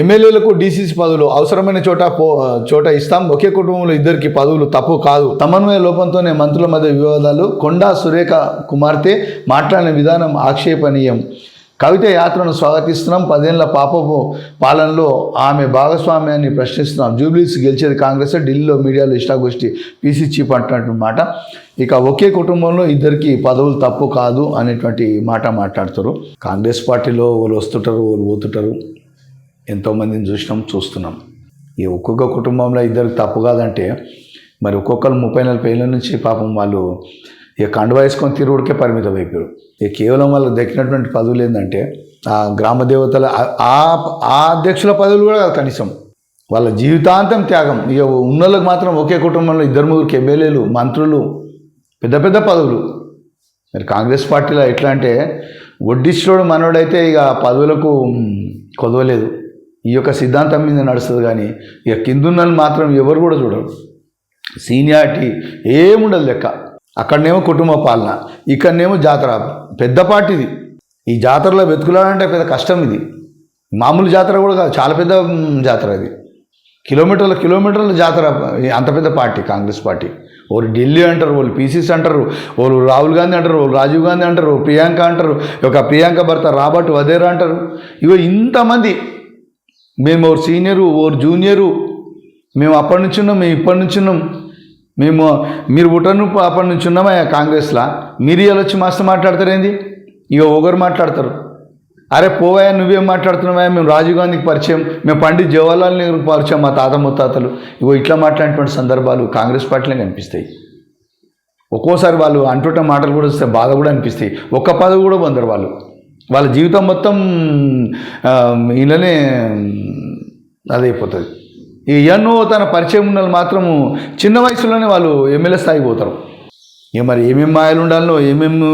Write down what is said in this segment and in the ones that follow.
ఎమ్మెల్యేలకు డీసీసీ పదవులు అవసరమైన చోట పో చోట ఇస్తాం. ఒకే కుటుంబంలో ఇద్దరికి పదవులు తప్పు కాదు. సమన్వయ లోపంతోనే మంత్రుల మధ్య వివాదాలు. కొండా సురేఖ కుమార్తె మాట్లాడిన విధానం ఆక్షేపణీయం. కవిత యాత్రను స్వాగతిస్తున్నాం. పదేళ్ళ పాపపు పాలనలో ఆమె భాగస్వామ్యాన్ని ప్రశ్నిస్తున్నాం. జూబ్లీస్ గెలిచేది కాంగ్రెస్ ఢిల్లీలో మీడియాలో ఇష్టాగోష్ఠి పీసీ చీఫ్ అంటున్నమాట ఇక ఒకే కుటుంబంలో ఇద్దరికి పదవులు తప్పు కాదు అనేటువంటి మాట మాట్లాడుతారు కాంగ్రెస్ పార్టీలో వాళ్ళు వస్తుంటారు వాళ్ళు పోతుంటారు. ఎంతోమందిని చూసినాం చూస్తున్నాం. ఈ ఒక్కొక్క కుటుంబంలో ఇద్దరికి తప్పు కాదంటే మరి ఒక్కొక్కరు ముప్పై నలభై ఏళ్ళ నుంచి పాపం వాళ్ళు ఇక కండువా వేసుకొని తిరుగుడికే పరిమితం అయిపోయారు. ఇక కేవలం వాళ్ళకి దక్కినటువంటి పదవులు ఏంటంటే ఆ గ్రామ దేవతల ఆ- ఆ అధ్యక్షుల పదవులు కూడా కాదు కనీసం. వాళ్ళ జీవితాంతం త్యాగం. ఇక ఉన్నోళ్ళకి మాత్రం ఒకే కుటుంబంలో ఇద్దరు ముగ్గురికి ఎమ్మెల్యేలు మంత్రులు పెద్ద పెద్ద పదవులు. మరి కాంగ్రెస్ పార్టీలో ఎట్లా అంటే వడ్డిస్తుడు మనోడైతే ఇక పదవులకు కొదవలేదు. ఈ యొక్క సిద్ధాంతం మీద నడుస్తుంది కానీ ఇక కిందున్నని మాత్రం ఎవరు కూడా చూడరు. సీనియారిటీ ఏముండదు లెక్క. అక్కడనేమో కుటుంబ పాలన ఇక్కడనేమో జాతర. పెద్ద పార్టీది ఈ జాతరలో వెతుకులాడంటే పెద్ద కష్టం ఇది. మామూలు జాతర కూడా కాదు చాలా పెద్ద జాతర ఇది. కిలోమీటర్ల కిలోమీటర్ల జాతర అంత పెద్ద పార్టీ కాంగ్రెస్ పార్టీ. వాళ్ళు ఢిల్లీ అంటారు వాళ్ళు పీసీసీ అంటారు వాళ్ళు రాహుల్ గాంధీ అంటారు వాళ్ళు రాజీవ్ గాంధీ అంటారు ప్రియాంక అంటారు ఒక ప్రియాంక భర్త రాబర్ట్ వదేరా అంటారు. ఇగో ఇంతమంది మేము ఓరు సీనియరు ఓరు జూనియరు మేము అప్పటి నుంచి ఉన్నాం మేము ఇప్పటి నుంచి ఉన్నాం. మేము మీరు ఉటను అప్పటి నుంచి ఉన్నామా కాంగ్రెస్లో? మీరు ఇలా వచ్చి మస్తు మాట్లాడతారేంది ఇక ఒకరు మాట్లాడతారు. అరే పోవాయా నువ్వేం మాట్లాడుతున్నావా మేము రాజీవ్ గాంధీకి పరిచయం మేము పండిత్ జవహర్లాల్ నెహ్రూకి పరిచయం మా తాత ముత్తాతలు. ఇగో ఇట్లా మాట్లాడినటువంటి సందర్భాలు కాంగ్రెస్ పార్టీలో కనిపిస్తాయి ఒక్కోసారి వాళ్ళు అంటుట మాటలు కూడా వస్తే బాధ కూడా అనిపిస్తాయి. ఒక్క పదవి కూడా పొందరు వాళ్ళు. వాళ్ళ జీవితం మొత్తం ఆ, ఇలానే అదైపోతుంది. ఈ ఎన్నో తన పరిచయం ఉన్న మాత్రము చిన్న వయసులోనే వాళ్ళు ఎమ్మెల్యే స్థాయికి పోతారు. ఇక మరి ఏమేమి మాయలు ఉండాలో ఏమేమి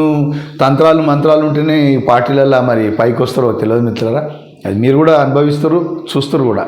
తంత్రాలు మంత్రాలు ఉంటేనే ఈ పార్టీలలో మరి పైకి వస్తారో తెలియదు మిత్రులరా? అది మీరు కూడా అనుభవిస్తారు చూస్తారు కూడా.